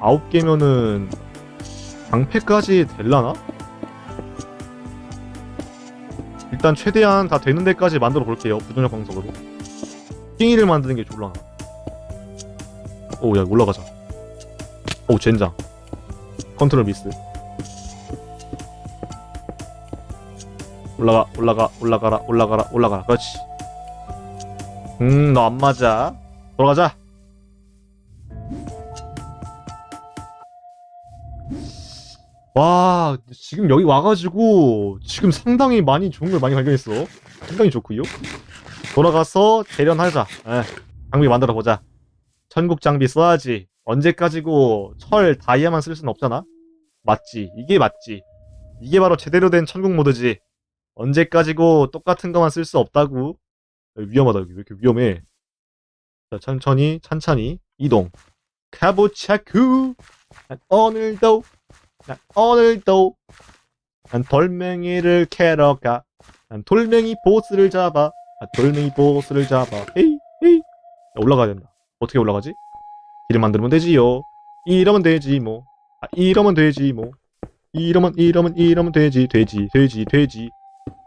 아홉 개면은 방패까지 될라나? 일단 최대한 다 되는 데까지 만들어 볼게요. 부동력 광석으로. 띵이를 만드는 게 졸라나. 오, 야, 올라가자. 오, 젠장. 컨트롤 미스. 올라가, 올라가, 올라가라, 올라가라, 올라가라. 그렇지. 음, 너 안 맞아. 돌아가자. 와, 지금 여기 와가지고 지금 상당히 많이 좋은 걸 많이 발견했어. 상당히 좋고요. 돌아가서 대련하자. 에, 장비 만들어 보자. 천국 장비 써야지. 언제까지고 철 다이아만 쓸순 없잖아. 맞지. 이게 맞지. 이게 바로 제대로 된 천국 모드지. 언제까지고 똑같은 것만 쓸 수 없다고. 위험하다 여기 왜 이렇게 위험해. 자, 천천히 천천히 이동. 카보차쿠. 난 오늘도 난 오늘도 난 돌멩이를 캐러 가. 난 돌멩이 보스를 잡아. 난 돌멩이 보스를 잡아. 헤이. 야, 올라가야 된다. 어떻게 올라가지? 길을 만들면 되지요. 이러면 되지 뭐. 아, 이러면 되지 뭐. 이러면 이러면 이러면 되지 되지 되지 되지.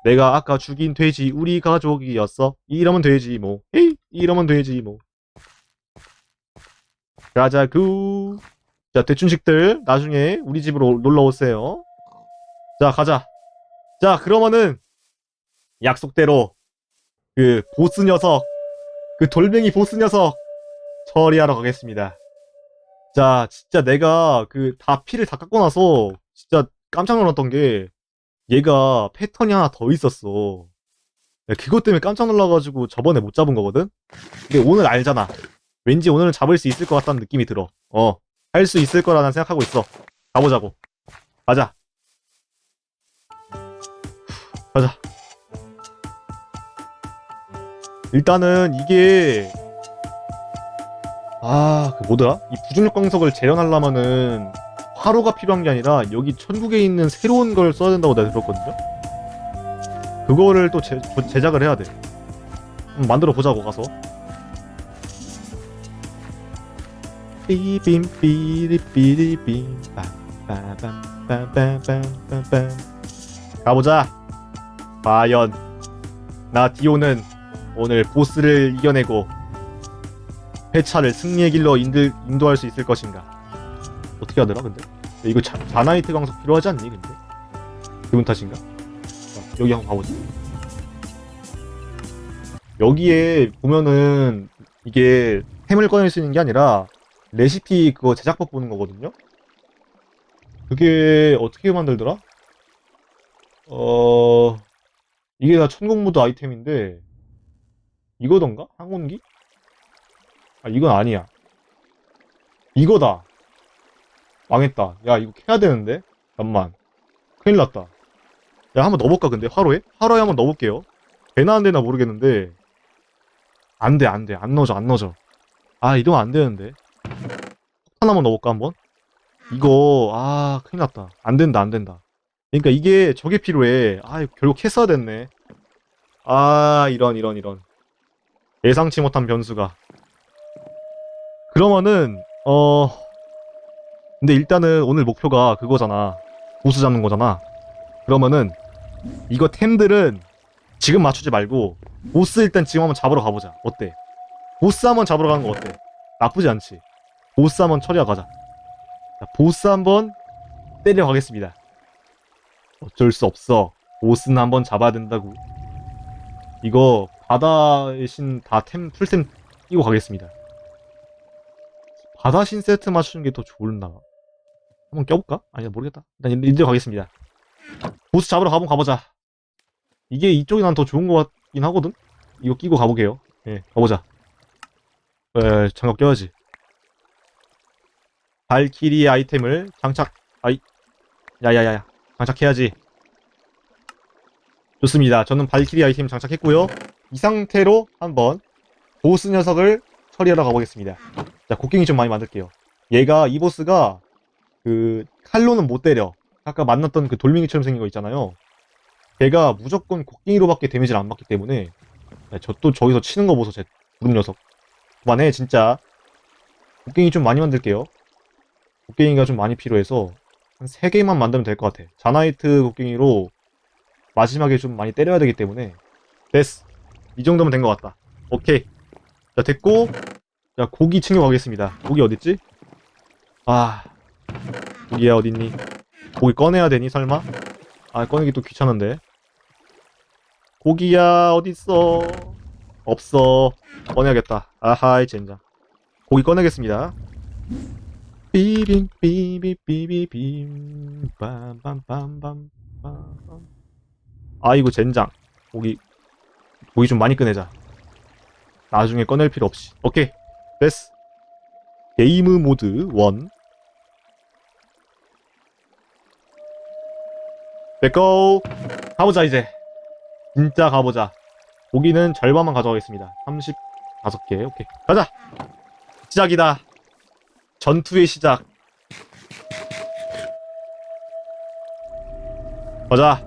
내가 아까 죽인 돼지 우리 가족이었어. 이러면 되지 뭐. 헤이 이러면 되지 뭐. 가자구. 자, 대춘식들 나중에 우리 집으로 놀러 오세요. 자, 가자. 자, 그러면은 약속대로 그 보스 녀석, 그 돌멩이 보스 녀석 처리하러 가겠습니다. 자, 진짜 내가 그 다 피를 다 깎고 나서 진짜 깜짝 놀랐던 게 얘가 패턴이 하나 더 있었어. 야, 그것 때문에 깜짝 놀라가지고 저번에 못 잡은 거거든? 근데 오늘 알잖아. 왠지 오늘은 잡을 수 있을 것 같다는 느낌이 들어. 어. 할 수 있을 거라는 생각하고 있어. 가보자고. 가자. 가자. 일단은 이게 아, 그 뭐더라? 이 부중력 광석을 재현하려면은 화로가 필요한 게 아니라 여기 천국에 있는 새로운 걸 써야 된다고 내가 들었거든요. 그거를 또 제, 제작을 해야 돼. 만들어 보자고 가서. 삐빔 삐리 삐리빔 빰빰빰빰빰빰빰. 가보자. 과연 나 디오는 오늘 보스를 이겨내고 회차를 승리의 길로 인들, 인도할 수 있을 것인가? 어떻게 하더라 근데? 이거 자, 자나이트 강석 필요하지 않니 근데? 기분 탓인가? 자, 여기 한번 가보자 여기에 보면은 이게 템을 꺼낼 수 있는 게 아니라 레시피 그거 제작법 보는 거거든요. 그게 어떻게 만들더라? 어 이게 다 천국 모드 아이템인데 이거던가? 항온기? 아 이건 아니야. 이거다. 망했다. 야 이거 캐야 되는데. 잠만. 큰일 났다. 야 한번 넣어볼까 근데 화로에? 화로에 한번 넣어볼게요. 되나 안 되나 모르겠는데 안돼 안돼 안 넣어져 안 넣어져. 아 이러면 안 되는데. 하나만 넣어볼까 한번? 이거 아 큰일 났다. 안 된다 안 된다. 그러니까 이게 저게 필요해. 아 결국 했어야 됐네. 아 이런 이런 이런. 예상치 못한 변수가. 그러면은 어 근데 일단은 오늘 목표가 그거잖아. 보스 잡는 거잖아. 그러면은 이거 템들은 지금 맞추지 말고 보스 일단 지금 한번 잡으러 가보자. 어때? 보스 한번 잡으러 가는 거 어때? 나쁘지 않지 보스 한번 처리하고 가자. 자, 보스 한번 때려 가겠습니다. 어쩔 수 없어. 보스는 한번 잡아야 된다고. 이거 바다의 신 다 템 풀템 끼고 가겠습니다. 바다 신 세트 맞추는 게 더 좋을나? 한번 껴볼까? 아니야 모르겠다. 일단 이대로 가겠습니다. 보스 잡으러 가면 가보자. 이게 이쪽이 난 더 좋은 것 같긴 하거든? 이거 끼고 가보게요. 예, 가보자. 에, 장갑 껴야지. 발키리 아이템을 장착 아이 야야야야 장착해야지. 좋습니다. 저는 발키리 아이템 장착했고요. 이 상태로 한번 보스 녀석을 처리하러 가보겠습니다. 자 곡괭이 좀 많이 만들게요. 얘가 이 보스가 그 칼로는 못 때려. 아까 만났던 그 돌멩이처럼 생긴 거 있잖아요. 걔가 무조건 곡괭이로밖에 데미지를 안 받기 때문에 저 또 저기서 치는 거 보소 제 구름 녀석. 그만해 진짜. 곡괭이 좀 많이 만들게요 곡괭이가 좀 많이 필요해서 한 3개만 만들면 될 것 같아. 자나이트 곡괭이로 마지막에 좀 많이 때려야 되기 때문에 됐어. 이 정도면 된 것 같다. 오케이. 자, 됐고 자, 고기 챙겨가겠습니다. 고기 어딨지? 아, 고기야 어딨니? 고기 꺼내야 되니 설마? 아, 꺼내기 또 귀찮은데. 고기야 어딨어? 없어. 꺼내야겠다. 아하이 젠장. 고기 꺼내겠습니다. 비빔 비빔 비비빔 빰빰빰빰빰 아이고 젠장. 고기 고기 좀 많이 꺼내자. 나중에 꺼낼 필요 없이. 오케이. 됐어. 게이무 모드 1. 렛고 가보자 이제. 진짜 가보자. 고기는 절반만 가져가겠습니다. 35개. 오케이. 가자. 시작이다. 전투의 시작. 가자.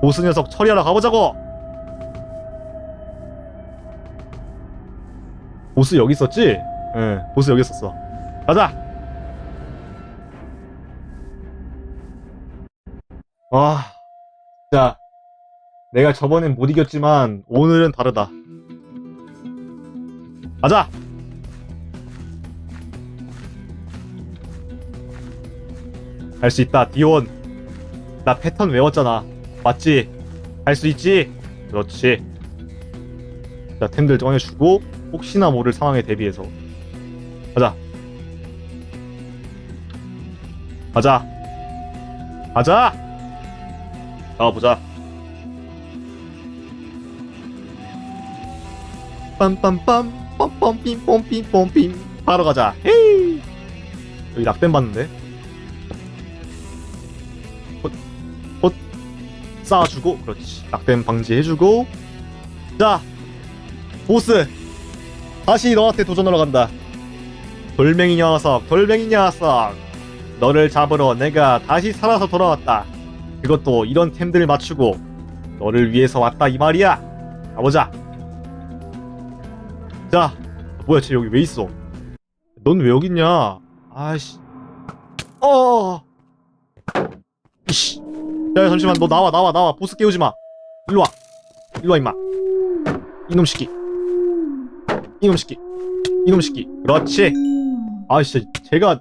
보스 녀석 처리하러 가보자고. 보스 여기 있었지? 응, 보스 여기 있었어. 가자. 와, 진짜 내가 저번엔 못 이겼지만 오늘은 다르다. 가자. 할수 있다, 디온. 나 패턴 외웠잖아. 맞지? 할수 있지? 그렇지. 자, 템들 꺼내주고 혹시나 모를 상황에 대비해서 가자. 가자. 가자. 나와보자. 빰빰빰 빰빰 빰빰 바로 가자. 헤이. 여기 낙댐 봤는데. 쌓아주고 그렇지. 낙댐 방지해주고. 자, 보스. 다시 너한테 도전하러 간다. 돌멩이 녀석, 돌멩이 녀석. 너를 잡으러 내가 다시 살아서 돌아왔다. 그것도 이런 템들 맞추고 너를 위해서 왔다 이 말이야. 가보자. 자, 뭐야, 쟤 여기 왜 있어? 넌 왜 여기 있냐? 아이씨. 어. 이씨. 야, 잠시만, 너 나와, 나와, 나와. 보스 깨우지 마. 일로 와. 일로 와, 임마. 이놈 새끼. 이놈 새끼. 이놈 새끼. 그렇지. 아, 진짜, 제가,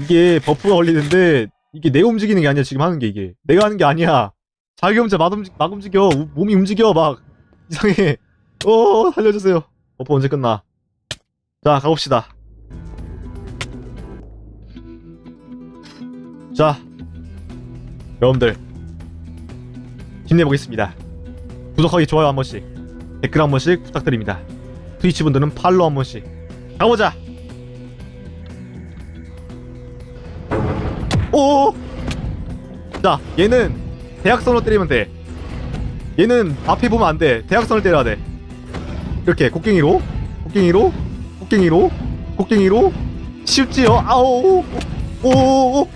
이게 버프가 걸리는데, 이게 내가 움직이는 게 아니야, 지금 하는 게 이게. 내가 하는 게 아니야. 자기 혼자 막, 움직, 막 움직여. 우- 몸이 움직여, 막. 이상해. 어, 살려주세요. 버프 언제 끝나? 자, 가봅시다. 자, 여러분들. 힘내보겠습니다. 구독하기, 좋아요 한 번씩. 댓글 한 번씩 부탁드립니다. 트위치 분들은 팔로우 한 번씩. 가보자! 오! 자, 얘는 대학선으로 때리면 돼. 얘는 앞에 보면 안 돼. 대학선을 때려야 돼. 이렇게 곡괭이로, 곡괭이로, 곡괭이로, 곡괭이로. 쉽지요? 아오! 오! 오! 오!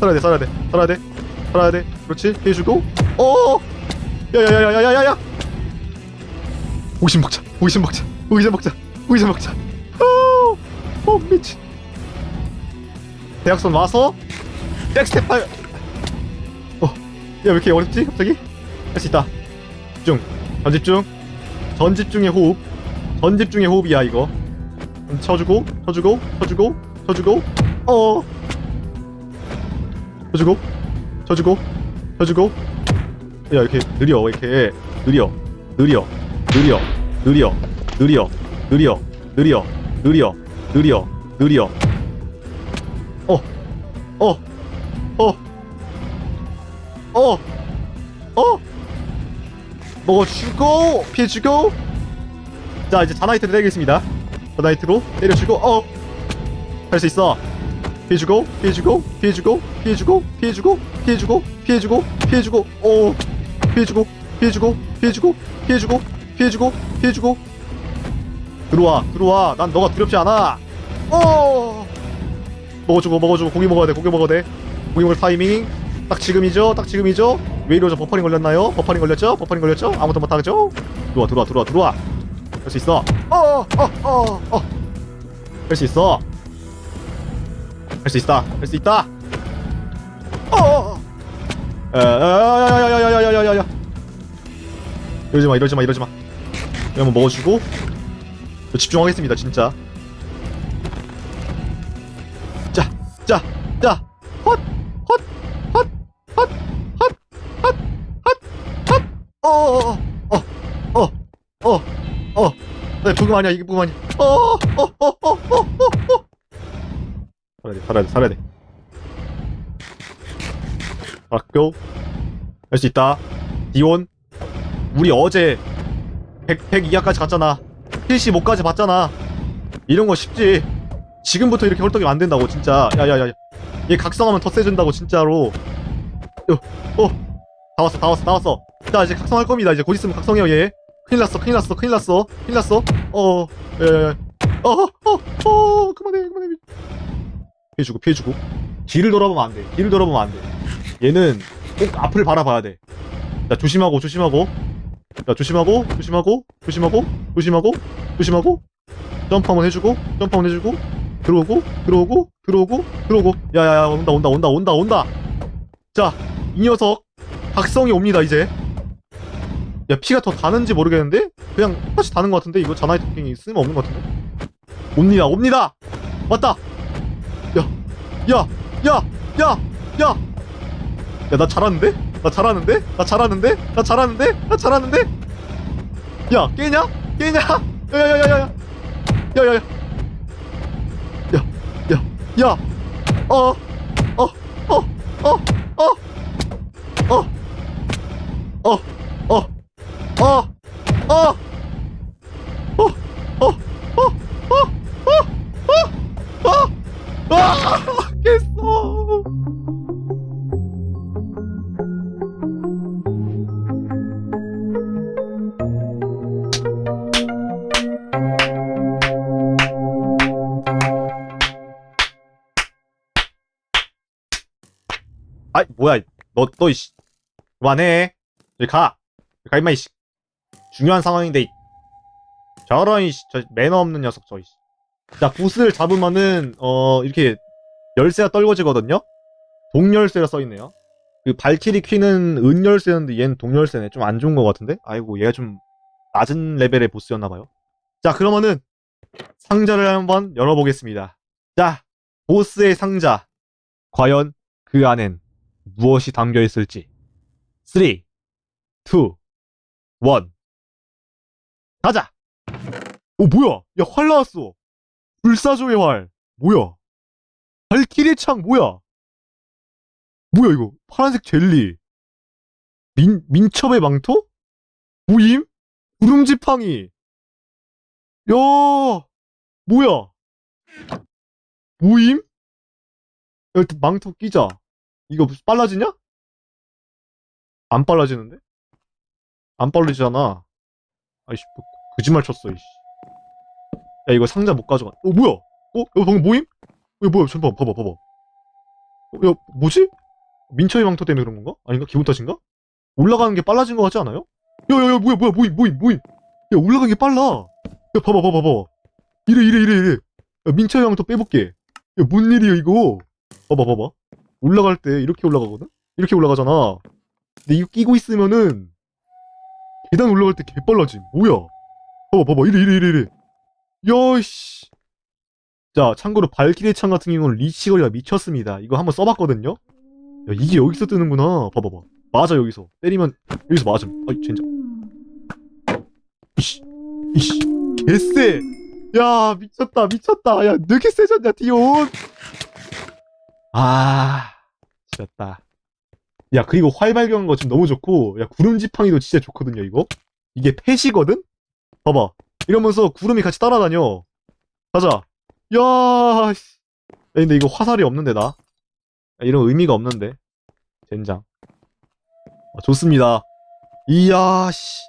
살아야 돼, 살아야 돼, 살아야 돼, 살아야 돼. 그렇지, 해주고. 오! 야야야야야야야! 호기심 먹자, 호기심 먹자, 호기심 먹자, 호기심 먹자. 오! 오 미친. 대학선 와서 백스텝 발. 어, 야 왜 이렇게 어렵지? 갑자기? 할 수 있다. 집중, 전집중, 전집중의 호흡, 전집중의 호흡이야 이거. 음, 쳐주고, 쳐주고, 쳐주고, 쳐주고, 어, 쳐주고, 쳐주고, 쳐주고. 야 이렇게 느려, 이렇게 느려, 느려, 느려, 느려, 느려, 느려, 느려, 느려, 느려, 느려. 어, 어, 어, 어, 어. 먹어주고 피해주고. 자 이제 자나이트를 때리겠습니다. 자나이트로 때려주고 어. 할 수 있어. 피해주고 피해주고 피해주고 피해주고 피해주고 피해주고 피해주고 피해주고 오. 피해주고 피해주고 피해주고 피해주고 피해주고 피해주고 들어와 들어와 난 너가 두렵지 않아. 어. 먹어주고 먹어주고 고기 먹어야 돼 고기 먹어야 돼 고기 먹을 타이밍 딱 지금이죠 딱 지금이죠 왜 이러죠 버퍼링 걸렸나요 버퍼링 걸렸죠 버퍼링 걸렸죠 아무도 못하죠 들어와 들어와 들어와 들어와 할 수 있어 어어어어할 수 있어 할 수 있다. 할 수 있다. 어. 야야야야야야야야야야야. 이러지 마, 이러지 마, 이러지 마. 한번 먹어주고 저 집중하겠습니다, 진짜. 자, 자, 자, 헛, 헛, 헛, 헛, 헛, 헛, 헛, 헛. 어, 어, 어, 어, 어, 어, 어. 네, 부금 아니야, 이게 부금 아니야. 어, 어, 어, 어, 어, 어, 어. 살아야 돼, 살아야 돼. 학교 할 수 있다. 디온, 우리 어제 100, 100 이하까지 갔잖아. 75까지 봤잖아. 이런 거 쉽지. 지금부터 이렇게 헐떡이면 안 된다고, 진짜. 야야야. 얘 각성하면 더 세진다고, 진짜로. 어, 어. 다 왔어, 다 왔어, 다 왔어. 자, 이제 각성할 겁니다. 이제 곧 있으면 각성해요, 얘. 큰일 났어, 큰일 났어, 큰일 났어, 큰일 났어. 어, 야야야. 어, 어, 어, 그만해, 그만해. 피해주고, 피해주고. 뒤를 돌아보면 안 돼. 뒤를 돌아보면 안 돼. 얘는 꼭 앞을 바라봐야 돼. 자, 조심하고, 조심하고. 자, 조심하고, 조심하고, 조심하고, 조심하고, 조심하고. 점프 한번 해주고, 점프 한번 해주고, 들어오고, 들어오고, 들어오고, 들어오고. 야야야, 온다, 온다, 온다, 온다, 온다. 자, 이 녀석 각성이 옵니다, 이제. 야, 피가 더 다는지 모르겠는데? 그냥 똑같이 다는 것 같은데? 이거 자나이 토킹이 쓸모없는 것 같은데? 옵니다, 옵니다! 맞다! 야, 야, 야, 야, 야. 야, 나 잘하는데? 나 잘하는데? 나 잘하는데? 나 잘하는데? 나 잘하는데? 야, 깨냐? 깨냐? 야야야야야. 야야야. 야, 야, 야. 어, 어, 어, 어, 어, 어, 어. 아이 뭐야 너너 이씨. 그만해. 여기 가. 여기 가 임마 이씨. 중요한 상황인데 이- 저런 이씨 저 매너 없는 녀석 저 이씨. 자 보스를 잡으면은 어 이렇게 열쇠가 떨궈지거든요? 동열쇠라 써있네요. 그 발키리 퀸은 은열쇠였는데 얘는 동열쇠네. 좀 안 좋은 것 같은데? 아이고 얘가 좀 낮은 레벨의 보스였나봐요. 자 그러면은 상자를 한번 열어보겠습니다. 자 보스의 상자. 과연 그 안엔 무엇이 담겨 있을지. 3, 2, 1. 가자! 오, 뭐야? 야, 활 나왔어! 불사조의 활! 뭐야? 발키리 창, 뭐야? 뭐야, 이거? 파란색 젤리. 민, 민첩의 망토? 무임? 구름지팡이! 야! 뭐야? 모임? 야, 망토 끼자. 이거 빨라지냐? 안 빨라지는데? 안 빨라지잖아. 아이씨, 뭐, 거짓말 쳤어, 이씨. 야, 이거 상자 못 가져가. 어, 뭐야? 어? 이거 방금 모임? 이거 뭐야? 잠깐만, 봐봐, 봐봐. 어, 야, 뭐지? 민철이 망토 때문에 그런 건가? 아닌가? 기분 탓인가? 올라가는 게 빨라진 것 같지 않아요? 야, 야, 야, 뭐야, 뭐야, 모임, 모임, 모임. 야, 올라가는 게 빨라. 야, 봐봐, 봐봐, 봐봐. 이래, 이래, 이래, 이래. 야, 민철이 망토 빼볼게. 야, 뭔 일이야, 이거? 봐봐, 봐봐. 올라갈 때 이렇게 올라가거든? 이렇게 올라가잖아. 근데 이거 끼고 있으면은 계단 올라갈 때 개빨라짐. 뭐야? 봐봐, 봐봐. 이래, 이래, 이래, 이래. 야씨. 자, 참고로 발키리 창 같은 경우는 리치거리가 미쳤습니다. 이거 한번 써봤거든요? 야, 이게 여기서 뜨는구나. 봐봐봐. 맞아, 여기서. 때리면, 여기서 맞음. 아이, 진짜. 이씨. 이씨. 개쎄! 야, 미쳤다, 미쳤다. 야, 왜 이렇게 세졌냐, 디온! 아, 지렸다. 야, 그리고 활 발견한 거 지금 너무 좋고, 야, 구름 지팡이도 진짜 좋거든요, 이거? 이게 펫이거든? 봐봐. 이러면서 구름이 같이 따라다녀. 가자. 야, 씨. 야, 근데 이거 화살이 없는데, 나? 야, 이런 의미가 없는데. 젠장. 아, 좋습니다. 이야, 씨.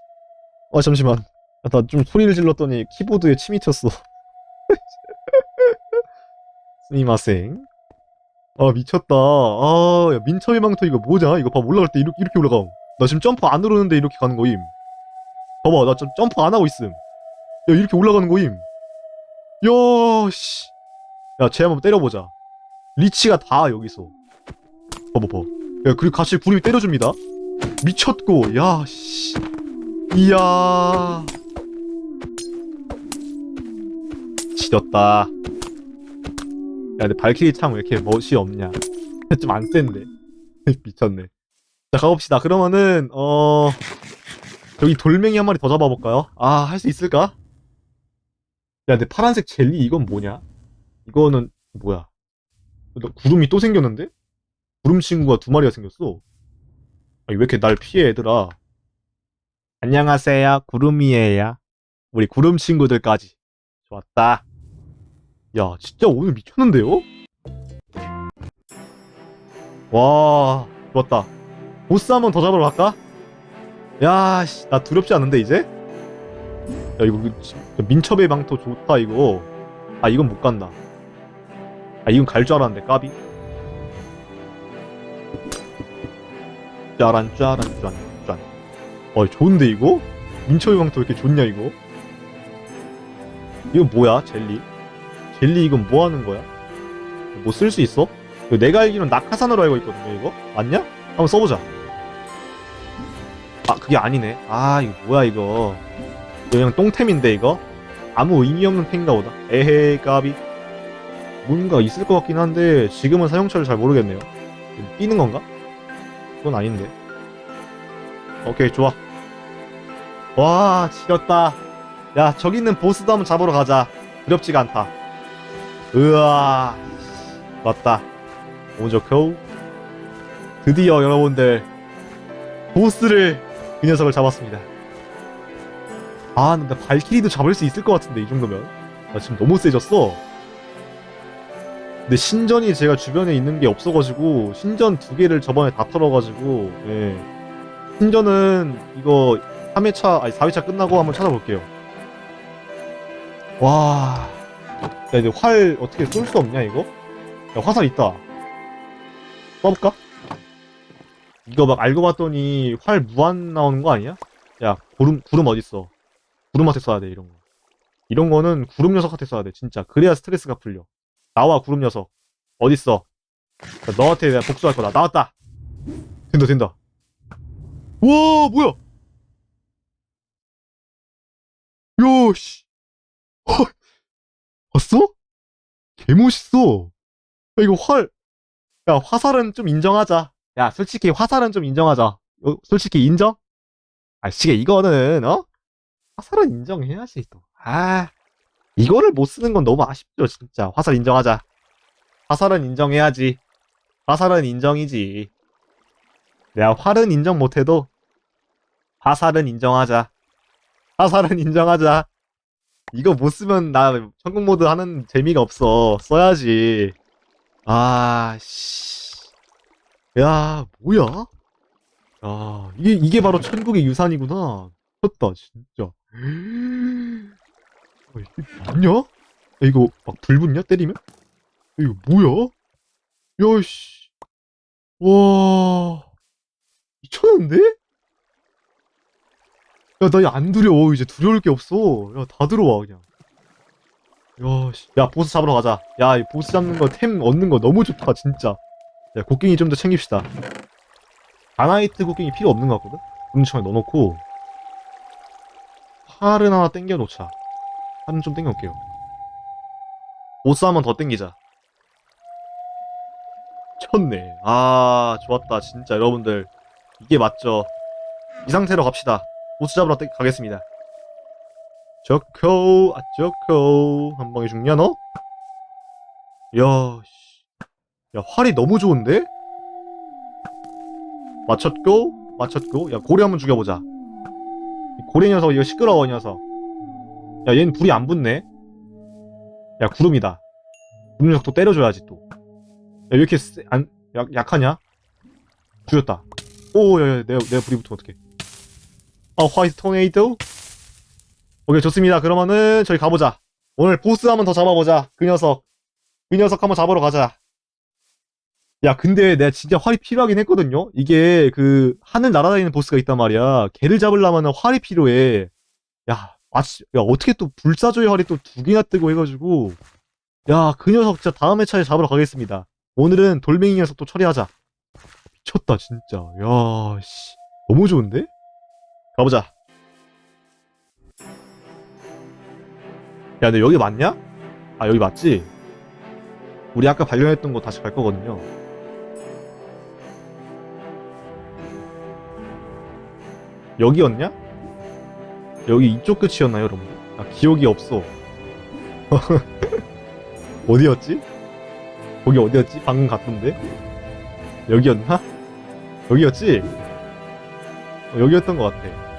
아, 잠시만. 나좀 소리를 질렀더니 키보드에 침이 튀었어. 스미마생. 아 미쳤다. 아, 야, 민첩의 망토 이거 뭐냐? 이거 봐봐 올라갈 때 이렇게 이렇게 올라가. 나 지금 점프 안 누르는데 이렇게 가는 거임. 봐봐 나좀 점프 안 하고 있음. 야 이렇게 올라가는 거임. 야 씨. 야쟤 한번 때려보자. 리치가 다 여기서. 봐봐, 봐. 야, 그리고 같이 구름이 때려줍니다. 미쳤고, 야, 씨. 이야. 지렸다. 야, 근데 발키리 창 왜 이렇게 멋이 없냐? 좀 안 센데. 미쳤네. 자, 가봅시다. 그러면은, 어, 여기 돌멩이 한 마리 더 잡아볼까요? 아, 할 수 있을까? 야, 근데 파란색 젤리 이건 뭐냐? 이거는, 뭐야? 너 구름이 또 생겼는데? 구름 친구가 두 마리가 생겼어. 아니, 왜 이렇게 날 피해, 얘들아? 안녕하세요, 구름이에요. 우리 구름 친구들까지. 좋았다. 야, 진짜 오늘 미쳤는데요? 와, 좋았다. 보스 한 번 더 잡으러 갈까? 야, 씨, 나 두렵지 않은데, 이제? 야, 이거, 그, 민첩의 망토 좋다, 이거. 아, 이건 못 간다. 아, 이건 갈 줄 알았는데, 까비. 짜란, 짜란, 짠, 짠. 어, 좋은데, 이거? 민첩의 망토 왜 이렇게 좋냐, 이거? 이거 뭐야, 젤리? 젤리 이건 뭐 하는 거야? 뭐 쓸 수 있어? 내가 알기로는 낙하산으로 알고 있거든요, 이거? 맞냐? 한번 써보자. 아, 그게 아니네. 아, 이거 뭐야, 이거. 이거 그냥 똥템인데, 이거? 아무 의미 없는 템인가 보다. 에헤이, 까비. 뭔가 있을 것 같긴 한데, 지금은 사용처를 잘 모르겠네요. 뛰는 건가? 그건 아닌데. 오케이, 좋아. 와, 지렸다. 야, 저기 있는 보스도 한번 잡으러 가자. 두렵지가 않다. 으아, 맞다. 오조코. 드디어 여러분들, 보스를, 그 녀석을 잡았습니다. 아, 근데 발키리도 잡을 수 있을 것 같은데, 이 정도면. 나 지금 너무 세졌어. 근데 신전이 제가 주변에 있는 게 없어가지고, 신전 두 개를 저번에 다 털어가지고, 예. 신전은 이거 3회차, 아니 4회차 끝나고 한번 찾아볼게요. 와. 야, 이제 활 어떻게 쏠 수 없냐, 이거? 야, 화살 있다. 써볼까? 이거 막 알고 봤더니 활 무한 나오는 거 아니야? 야, 구름, 구름 어딨어? 구름한테 써야 돼, 이런 거. 이런 거는 구름 녀석한테 써야 돼, 진짜. 그래야 스트레스가 풀려. 나와, 구름 녀석. 어딨어? 자, 너한테 내가 복수할 거다. 나왔다! 된다, 된다. 우와, 뭐야! 야, 씨. 헐. 봤어? 개 멋있어. 야, 이거 활, 야, 화살은 좀 인정하자. 야, 솔직히 화살은 좀 인정하자. 어, 솔직히 인정? 아, 시계 이거는, 어? 화살은 인정해야지, 또. 아, 이거를 못 쓰는 건 너무 아쉽죠, 진짜. 화살 인정하자. 화살은 인정해야지. 화살은 인정이지. 내가 활은 인정 못해도, 화살은 인정하자. 화살은 인정하자. 이거 못 쓰면 나 천국 모드 하는 재미가 없어. 써야지. 아, 씨. 야, 뭐야? 야, 이게, 이게 바로 천국의 유산이구나. 미쳤다, 진짜. 아, 이게 뭐냐? 야, 이거 막 불 붙냐? 때리면? 야, 이거 뭐야? 야, 씨. 와. 미쳤는데? 야, 나 안 두려워. 이제 두려울 게 없어. 야, 다 들어와, 그냥. 야, 씨. 야, 보스 잡으러 가자. 야, 이 보스 잡는 거, 템 얻는 거 너무 좋다, 진짜. 야, 곡괭이 좀 더 챙깁시다. 아나이트 곡괭이 필요 없는 것 같거든? 음청에 넣어놓고, 활은 하나 땡겨놓자. 활은 좀 땡겨놓을게요. 보스 한 번 더 땡기자. 쳤네. 아, 좋았다. 진짜, 여러분들. 이게 맞죠. 이 상태로 갑시다. 보스 잡으러 땡- 가겠습니다. 저코, 아, 저코. 한 방에 죽냐, 너? 야, 씨. 야, 활이 너무 좋은데? 맞췄고, 맞췄고. 야, 고래 한번 죽여보자. 이 고래 녀석, 이거 시끄러워, 이 녀석. 야, 얘는 불이 안 붙네? 야, 구름이다. 구름 녀석도 때려줘야지, 또. 야, 왜 이렇게 세, 안, 약, 약하냐? 죽였다. 오, 야, 야, 내가, 내가 불이 붙으면 어떡해. 아, 화이트 토네이도? 오케이, 좋습니다. 그러면은, 저희 가보자. 오늘 보스 한번 더 잡아보자. 그 녀석. 그 녀석 한번 잡으러 가자. 야, 근데 내가 진짜 활이 필요하긴 했거든요? 이게 그, 하늘 날아다니는 보스가 있단 말이야. 걔를 잡으려면 활이 필요해. 야, 마치, 야, 어떻게 또 불사조의 활이 또 두 개나 뜨고 해가지고. 야, 그 녀석 진짜 다음 회차에 잡으러 가겠습니다. 오늘은 돌멩이 녀석도 처리하자. 미쳤다, 진짜. 야, 씨. 너무 좋은데? 가보자. 야, 근데 여기 맞냐? 아, 여기 맞지? 우리 아까 발견했던 곳 다시 갈 거거든요. 여기였냐? 여기 이쪽 끝이었나요, 여러분? 아, 기억이 없어. 어디였지? 거기 어디였지? 방금 갔던데? 여기였나? 여기였지? 어, 여기였던 것 같아.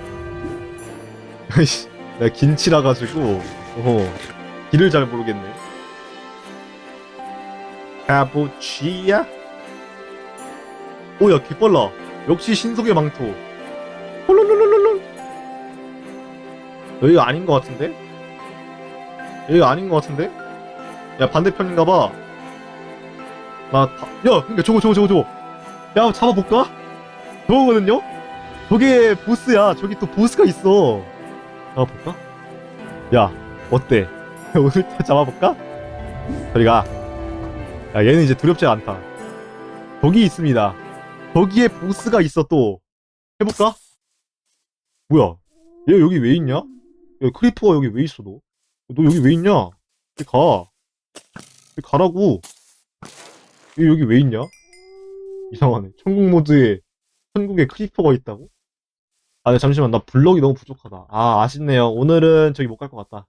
내가 긴치라 가지고, 어, 길을 잘 모르겠네. 가보치야? 오야 개빨라. 역시 신속의 망토. 홀롤롤롤롤. 여기가 아닌 것 같은데? 여기가 아닌 것 같은데? 야 반대편인가 봐. 나 다... 야, 그러니까 저거 저거 저거 저거. 야, 잡아볼까? 저거거든요? 저게 보스야. 저기 또 보스가 있어. 잡아볼까? 야, 어때? 오늘 또 잡아볼까? 저리 가. 야, 얘는 이제 두렵지 않다. 저기 있습니다. 저기에 보스가 있어 또. 해볼까? 뭐야? 얘 여기 왜 있냐? 야, 크리퍼가 여기 왜 있어 너? 너 여기 왜 있냐? 빨리 가. 빨리 가라고. 얘 여기 왜 있냐? 이상하네. 천국 모드에 천국에 크리퍼가 있다고? 아, 네, 잠시만. 나 블럭이 너무 부족하다. 아, 아쉽네요. 오늘은 저기 못 갈 것 같다.